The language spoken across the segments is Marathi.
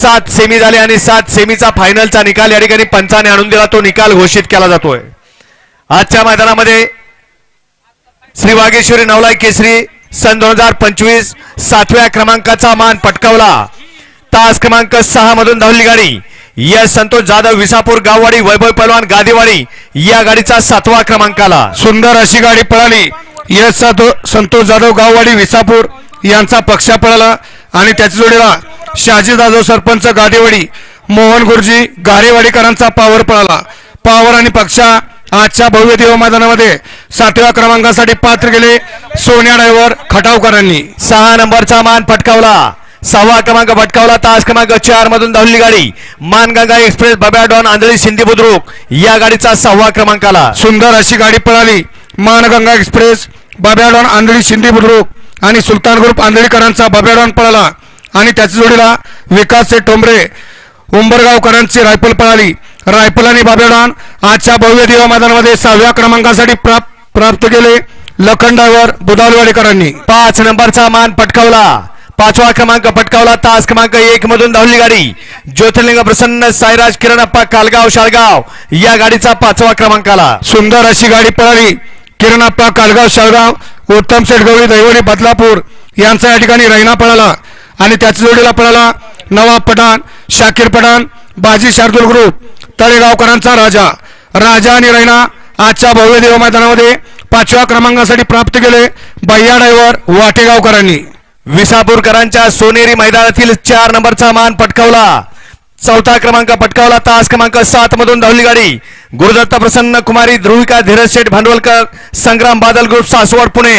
सात सेमी झाले आणि सात सेमीचा फायनलचा निकाल या ठिकाणी पंचाने आणून दिला. तो निकाल घोषित केला जातोय. आजच्या मैदानामध्ये श्री वागेश्वरी नवलाई केसरी सन दोन हजार पंचवीस सातव्या क्रमांकाचा मान पटकावला. तास क्रमांक सहा मधून धावली गाडी. यश संतोष जाधव विसापूर गाववाडी वैभव पहलवान गादेवाडी या गाडीचा सातवा क्रमांकाला सुंदर अशी गाडी पळाली. यश संतोष जाधव गाववाडी विसापूर यांचा पक्षा पळाला आणि त्याच्या जोडीला शहाजी जाधव सरपंच गादेवाडी मोहन गुरुजी गारेवाडीकरांचा पावर पळाला. पावर आणि पक्षा आजच्या भव्य देव मैदानामध्ये सातव्या क्रमांकासाठी पात्र गेले सोन्या ड्रायव्हर खटावकरांनी. सहा नंबरचा मान पटकावला. सहावा क्रमांक पटकावला तास क्रमांक चार मधून धावली गाडी. मानगंगा एक्सप्रेस बब्या डॉन आंधळी सिंधी बुद्रुक या गाडीचा सहावा क्रमांकाला. सुंदर अशी गाडी पळाली. मानगंगा एक्सप्रेस बाब्याडॉन आंधळी शिंदे बुद्रुक आणि सुलतान ग्रुप आंधळीकरांचा बाब्याडॉन पळाला. आणि त्याच्या जोडीला विकास टोंबरे उंबरगावकरांची रायफल पळाली. रायफल आणि बाबेडान आजच्या भव्य दिवा मैदानामध्ये सहाव्या क्रमांकासाठी प्राप्त प्राप्त केले लखंडावर बुधालवाडेकरांनी पाच नंबरचा मान पटकावला. पाचवा क्रमांक पटकावला. तास क्रमांक एक मधून धावली गाडी. ज्योतिर्लिंग प्रसन्न साईराज किरणप्पा कालगाव शाळगाव या गाडीचा पाचवा क्रमांक आला सुंदर अशी गाडी पळाली. किरणप्पा कालगाव शाळगाव उत्तम शेठ गवळी दैवणी बदलापूर यांचा या ठिकाणी रैना पळाला. आणि त्याच्या जोडीला पळाला नवाब पठाण शाकीर पठाण बाजी शार्दूल ग्रुप तळेगावकरांचा राजा. राजा आणि रैना आजच्या भव्य देव मैदानामध्ये पाचव्या क्रमांकासाठी प्राप्त केले बाह्या ड्रायव्हर वाटेगावकरांनी. विसापूरकरांच्या सोनेरी मैदानातील चार नंबरचा मान पटकावला. चौथा क्रमांक पटकावला तास क्रमांक सात मधून धावली गाडी. गुरुदत्त प्रसन्न कुमारी ध्रुविका धीरज शेठ भांडवलकर संग्राम बादल ग्रुप सासवड पुणे.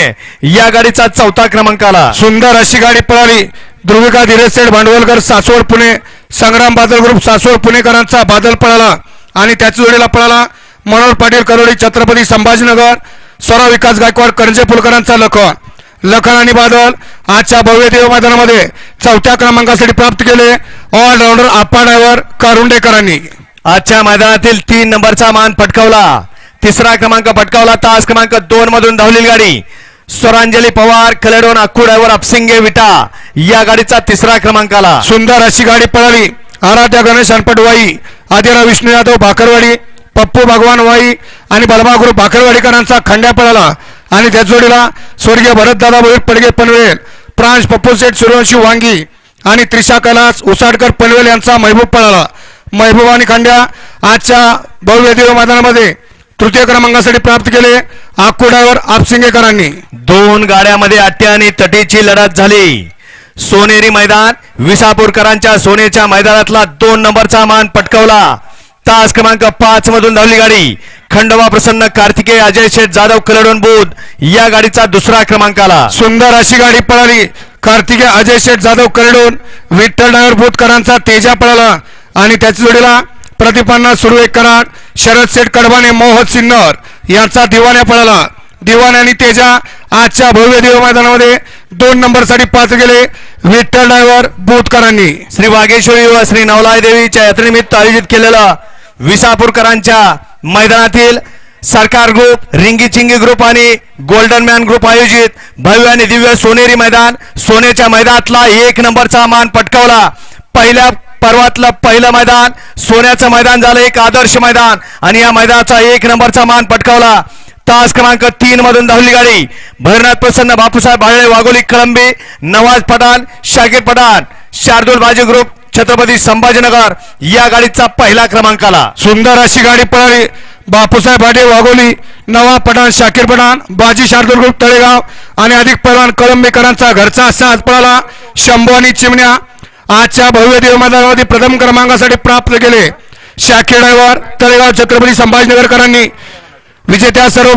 या गाडीचा चौथा क्रमांकाला सुंदर अशी गाडी पळाली. ध्रुविका धीरज सेठ भांडवलकर सासवड पुणे संग्राम बादल ग्रुप सासवड पुणेकरांचा बादल पळाला आणि त्याच्या जोडीला पळाला. मनोहर पाटील करोडी छत्रपती संभाजीनगर स्वरा विकास गायकवाड करंजे पुलकरांचा लखन लखन आणि बादल आजच्या भव्य देव मैदानामध्ये चौथ्या क्रमांकासाठी प्राप्त केले. ऑलराऊंडर आप्पा ड्रायव्हर कारुंडेकरांनी. आजच्या मैदानातील तीन नंबरचा मान पटकावला. तिसरा क्रमांक पटकावला. तास क्रमांक दोन मधून धावलेली गाडी. स्वरांजली पवार कलडोन अक्कू अपसिंगे विटा या गाडीचा तिसरा क्रमांक आला सुंदर अशी गाडी पळाली. आराध्या गणेश अनपट वाई आदिरा विष्णू यादव भाकरवाडी पप्पू भगवान वाई आणि बलमा ग्रुप भाकरवाडीकरांचा खंड्या पळाला. आणि त्या जोडीला स्वर्गीय भरतदादा भोईर पडगे पनवेल प्रांश पप्पू सेठ सूर्यवंशी वांगी आणि त्रिशा कैलास उसाडकर पनवेल यांचा महबूब पळाला. महबूब आणि खंड्या आजच्या भव्य देव मैदानामध्ये तृतीय क्रमांकासाठी प्राप्त केले आक्कू ड्रायव्हर आपसिंगेकरांनी दोन गाड्यामध्ये अट्ट्या आणि तटीची लढत झाली. सोनेरी मैदान विसापूरकरांच्या सोनेच्या मैदानातला दोन नंबरचा मान पटकावला. तास क्रमांक पाच मधून धावली गाडी. खंडोबा प्रसन्न कार्तिकेय अजय शेठ जाधव कलडोन बुध या गाडीचा दुसरा क्रमांकाला सुंदर अशी गाडी पळाली. कार्तिके अजय शेठ जाधव करडून विठ्ठल ड्रायव्हर भूतकरांचा तेजा पळाला आणि त्याच्या जोडीला प्रतिभाना सुरू एक कराड शरद शेठ कडबाने मोहन सिन्नर यांचा दिवाण्या पळाला. दिवाण आणि तेजा आजच्या भव्य देव मैदानामध्ये दोन नंबरसाठी पात्र गेले. विठ्ठल ड्रायव्हर भूतकरांनी श्री वागेश्वरी व श्री नवलाय देवीच्या यात्रेनिमित्त आयोजित केलेलं विसापूरकरांच्या मैदानातील सरकार ग्रुप रिंगी चिंगी ग्रुप आणि गोल्डन मॅन ग्रुप आयोजित भव्य आणि दिव्य सोनेरी मैदान सोन्याच्या मैदानातला एक नंबरचा मान पटकावला. पहिल्या पर्वातलं पहिलं मैदान सोन्याचं मैदान झालं एक आदर्श मैदान. आणि या मैदानाचा एक नंबरचा मान पटकावला. तास क्रमांक तीन मधून धावली गाडी. भैरनाथ प्रसन्न बापूसाहेब भाळे वाघोली कळंबे नवाज पठाण शाकीर पठाण शार्दुल बाजी ग्रुप छत्रपती संभाजीनगर या गाडीचा पहिला क्रमांक आला. सुंदर अशी गाडी पळाली. बापूसाहेब भाटे वाघोली नवा पठाण शाकीर पठाण बाजी शार्दूल ग्रुप तळेगाव. आणि अधिक पैलवान कळंबेकरांचा घरचा असा आज पळाला. शंभू आणि चिमण्या आजच्या भव्य देव प्रथम क्रमांकासाठी प्राप्त केले शाखेडावर तळेगाव छत्रपती संभाजीनगरकरांनी. विजेत्या सर्व